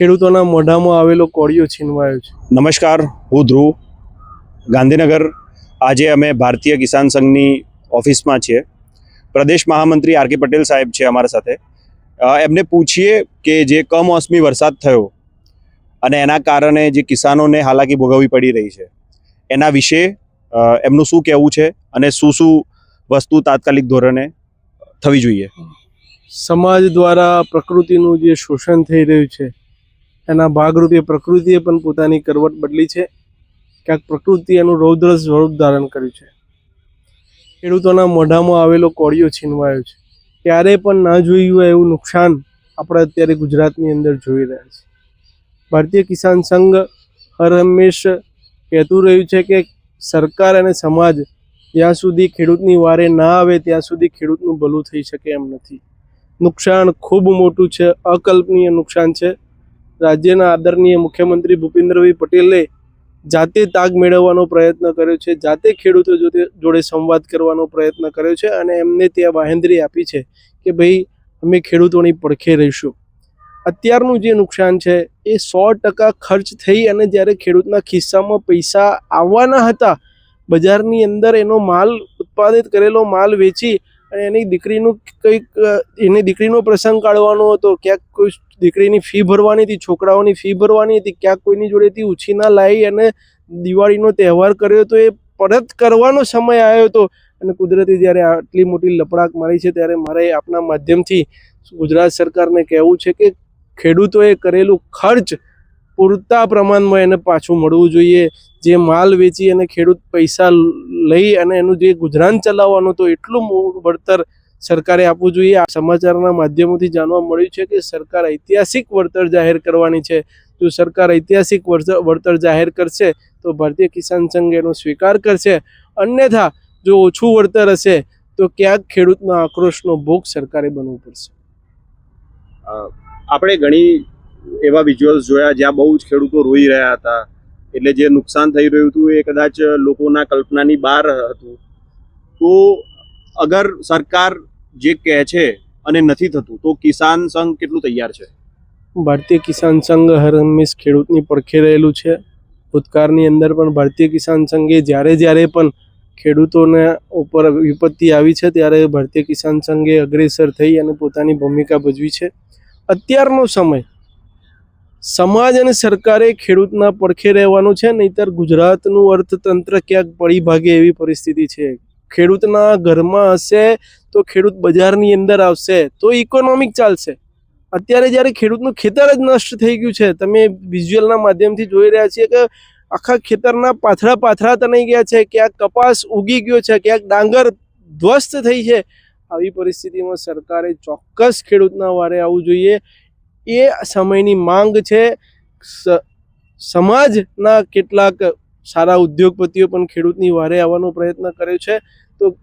ખેડૂતોના મોઢામાં આવેલો કોળિયો છીનવાયો છે. નમસ્કાર હું ધ્રુવ. ગાંધીનગર આજે અમે ભારતીય કિસાન સંઘની ઓફિસમાં છીએ. પ્રદેશ મહામંત્રી આર કે પટેલ સાહેબ છે અમારા સાથે. એમને પૂછીએ કે જે કમોસમી વરસાદ થયો અને એના કારણે જે કિસાનોને હાલાકી ભોગવવી પડી રહી છે એના વિશે એમનું શું કહેવું છે અને શું શું વસ્તુ તાત્કાલિક ધોરણે થવી જોઈએ? સમાજ દ્વારા પ્રકૃતિનું જે શોષણ થઈ રહ્યું છે એના ભાગરૂપે પ્રકૃતિએ પણ પોતાની કરવટ બદલી છે. ક્યાંક પ્રકૃતિ એનું રૌદ્ર સ્વરૂપ ધારણ કર્યું છે. ખેડૂતોના મોઢામાં આવેલો કોળિયો છીનવાયો છે. ક્યારે પણ ના જોયું હોય એવું નુકસાન આપણે અત્યારે ગુજરાતની અંદર જોઈ રહ્યા છે ભારતીય કિસાન સંઘ હર હંમેશ કહેતું રહ્યું છે કે સરકાર અને સમાજ જ્યાં સુધી ખેડૂતની વારે ના આવે ત્યાં સુધી ખેડૂતનું ભલું થઈ શકે એમ નથી. નુકસાન ખૂબ મોટું છે, અકલ્પનીય નુકસાન છે. રાજ્યના આદરણીય મુખ્યમંત્રી ભૂપેન્દ્રભાઈ પટેલે જાતે તાગ મેળવવાનો પ્રયત્ન કર્યો છે, જાતે ખેડૂતો જોડે સંવાદ કરવાનો પ્રયત્ન કર્યો છે અને એમને ત્યાં બાહેંધરી આપી છે કે ભાઈ, અમે ખેડૂતોની પડખે રહીશું. અત્યારનું જે નુકસાન છે, એ સો ટકા ખર્ચ થઈ અને જ્યારે ખેડૂતના ખિસ્સામાં પૈસા આવવાના હતા, બજારની અંદર એનો માલ ઉત્પાદિત કરેલો માલ વેચી અને એની દીકરીનું કંઈક એની દીકરીનો પ્રસંગ કાઢવાનો હતો, ક્યાંક કોઈ દીકરીની ફી ભરવાની હતી, છોકરાઓની ફી ભરવાની હતી, ક્યાંક કોઈની જોડેથી ઉછીના લાવી અને દિવાળીનો તહેવાર કર્યો તો એ પરત કરવાનો સમય આવ્યો હતો. અને કુદરતી જ્યારે આટલી મોટી લપડાક મારી છે, ત્યારે મારે આપના માધ્યમથી ગુજરાત સરકારને કહેવું છે કે ખેડૂતોએ કરેલું ખર્ચ પૂરતા પ્રમાણમાં એને પાછું મળવું જોઈએ. જે માલ વેચી અને ખેડૂત પૈસા લઈ અને એનું જે ગુજરાન ચલાવવાનું તો એટલું વળતર સરકારે આપવું જોઈએ. આ સમાચારના માધ્યમોથી જાણવા મળ્યું છે કે સરકાર ઐતિહાસિક વળતર જાહેર કરવાની છે. જો સરકાર ઐતિહાસિક વળતર જાહેર કરશે તો ભારતીય કિસાન સંઘ એનો સ્વીકાર કરશે. અન્યથા, જો ઓછું વળતર હશે તો ક્યાંક ખેડૂતના આક્રોશનો ભોગ સરકારે બનવું પડશે. આપણે ઘણી એવા વિઝ્યુઅલ્સ જોયા જ્યાં બહુ જ ખેડૂતો રોઈ રહ્યા હતા. એટલે જે નુકસાન થઈ રહ્યું હતું એ કદાચ લોકોના કલ્પનાની બહાર હતું. તો અગર સરકાર જે કહે છે અને નથી થતું, તો કિસાન સંઘ કેટલું તૈયાર છે? ભારતીય કિસાન સંઘ હર હંમેશ ખેડૂતની પડખે રહેલું છે. ભૂતકાળની અંદર પણ ભારતીય કિસાન સંઘે જ્યારે જ્યારે પણ ખેડૂતોને ઉપર વિપત્તિ આવી છે, ત્યારે ભારતીય કિસાન સંઘે અગ્રેસર થઈ અને પોતાની ભૂમિકા ભજવી છે. અત્યારનો સમય સમાજ અને સરકારે ખેડૂતના પડખે રહેવાનું છે, નહીતર ગુજરાતનું અર્થતંત્ર ક્યાંક પડી ભાગે એવી પરિસ્થિતિ છે. ખેડૂતના ઘરમાં હશે તો ખેડૂત બજારની અંદર આવશે, તો ઇકોનોમિક ચાલશે. અત્યારે જ્યારે ખેડૂતનું ખેતર જ નષ્ટ થઈ ગયું છે, તમે વિઝ્યુઅલના માધ્યમથી જોઈ રહ્યા છીએ કે આખા ખેતરના પાથરા પાથરા તણાઈ ગયા છે, ક્યાંક કપાસ ઉગી ગયો છે, ક્યાંક ડાંગર ધ્વસ્ત થઈ છે. આવી પરિસ્થિતિમાં સરકારે ચોક્કસ ખેડૂતના વારે આવવું જોઈએ. એ સમયની માંગ છે. સમાજના કેટલાક સારા ઉદ્યોગપતિઓ પણ ખેડૂતની વારે આવવાનો પ્રયત્ન કર્યો છે. તો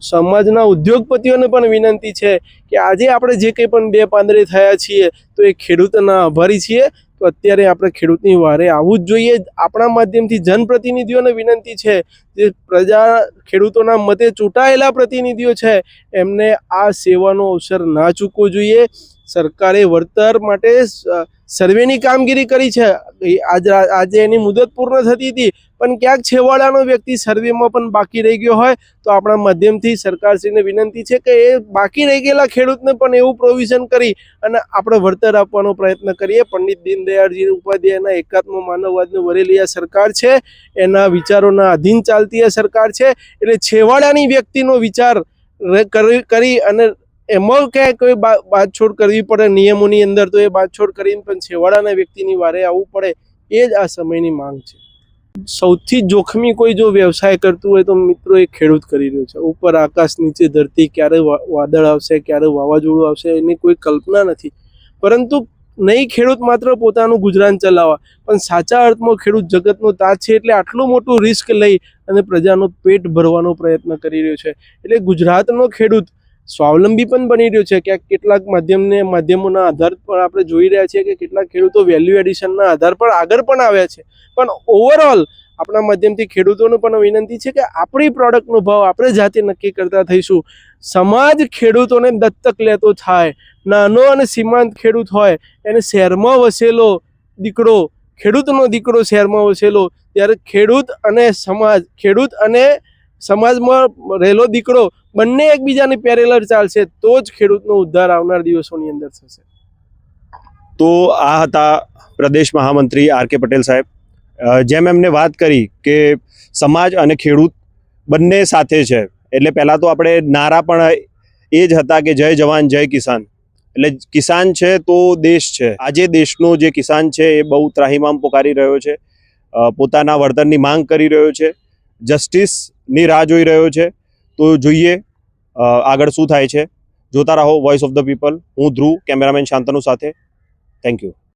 સમાજના ઉદ્યોગપતિઓને પણ વિનંતી છે કે આજે આપણે જે કંઈ પણ બે પાંદડે થયા છીએ તો એ ખેડૂતના આભારી છીએ. તો અત્યારે આપણે ખેડૂતની વારે આવવું જ જોઈએ. આપણા માધ્યમથી જનપ્રતિનિધિઓને વિનંતી છે જે પ્રજા ખેડૂતોના મતે ચૂંટાયેલા પ્રતિનિધિઓ છે એમને આ સેવાનો અવસર ના ચૂકવો જોઈએ. સરકારે વળતર માટે સર્વેની કામગીરી કરી છે. આજ આજે એની મુદત પૂર્ણ થતી હતી, પણ ક્યાંક છેવાડાનો વ્યક્તિ સર્વેમાં પણ બાકી રહી ગયો હોય, તો આપણા માધ્યમથી સરકારશ્રીને વિનંતી છે કે એ બાકી રહી ગયેલા ખેડૂતને પણ એવું પ્રોવિઝન કરી અને આપણે વળતર આપવાનો પ્રયત્ન કરીએ. પંડિત દીનદયાળજી ઉપાધ્યાયના એકાત્મ માનવવાદનું વરેલી આ સરકાર છે. એના વિચારોના અધીન ચાલતી આ સરકાર છે. એટલે છેવાડાની વ્યક્તિનો વિચાર કરી અને એમાં ક્યાંય કોઈ બાદછોડ કરવી પડે, નિયમોની અંદર તો એ બાદછોડ કરીને પણ છેવાડાના વ્યક્તિની વારે આવવું પડે, એ જ આ સમયની માંગ છે. સૌથી જોખમી કોઈ જો વ્યવસાય કરતું હોય તો મિત્રો એ ખેડૂત કરી રહ્યો છે. ઉપર આકાશ, નીચે ધરતી, ક્યારે વાદળ આવશે, ક્યારે વાવાઝોડું આવશે એની કોઈ કલ્પના નથી. પરંતુ નહીં ખેડૂત માત્ર પોતાનું ગુજરાન ચલાવવા, પણ સાચા અર્થમાં ખેડૂત જગતનો તાજ છે એટલે આટલું મોટું રિસ્ક લઈ અને પ્રજાનો પેટ ભરવાનો પ્રયત્ન કરી રહ્યો છે. એટલે ગુજરાતનો ખેડૂત સ્વાવલંબી પણ બની રહ્યો છે ક્યાંક કેટલાક માધ્યમને, માધ્યમોના આધાર પર આપણે જોઈ રહ્યા છીએ કે કેટલાક ખેડૂતો વેલ્યુ એડિશનના આધાર પર આગળ પણ આવ્યા છે. પણ ઓવરઓલ આપણા માધ્યમથી ખેડૂતોને પણ વિનંતી છે કે આપણી પ્રોડક્ટનો ભાવ આપણે જાતે નક્કી કરતા થઈશું. સમાજ ખેડૂતોને દત્તક લેતો થાય, નાનો અને સીમાંત ખેડૂત હોય, એને શહેરમાં વસેલો દીકરો, ખેડૂતનો દીકરો શહેરમાં વસેલો, ત્યારે ખેડૂત અને સમાજ, ખેડૂત અને સમાજમાં રહેલો દીકરો બંને એકબીજાની પેરેલર ચાલશે, તો જ ખેડૂતનો ઉદ્ધાર આવનાર દિવસોની અંદર થશે. તો આ હતા પ્રદેશ મહામંત્રી આર કે પટેલ સાહેબ. જેમ એમને વાત કરી કે સમાજ અને ખેડૂત બંને સાથે છે, એટલે પહેલાં તો આપણે નારા પણ એ જ હતા કે જય જવાન, જય કિસાન. એટલે કિસાન છે તો દેશ છે. આજે દેશનો જે કિસાન છે એ બહુ ત્રાહિમામ પોકારી રહ્યો છે પોતાના વળતરની માંગ કરી રહ્યો છે. જસ્ટિસની રાહ જોઈ રહ્યો છે. તો જોઈએ આગળ શું થાય છે. જોતા રહો વોઇસ ઓફ ધ પીપલ હું ધ્રુવ, કેમેરામેન શાંતનુ સાથે. Thank you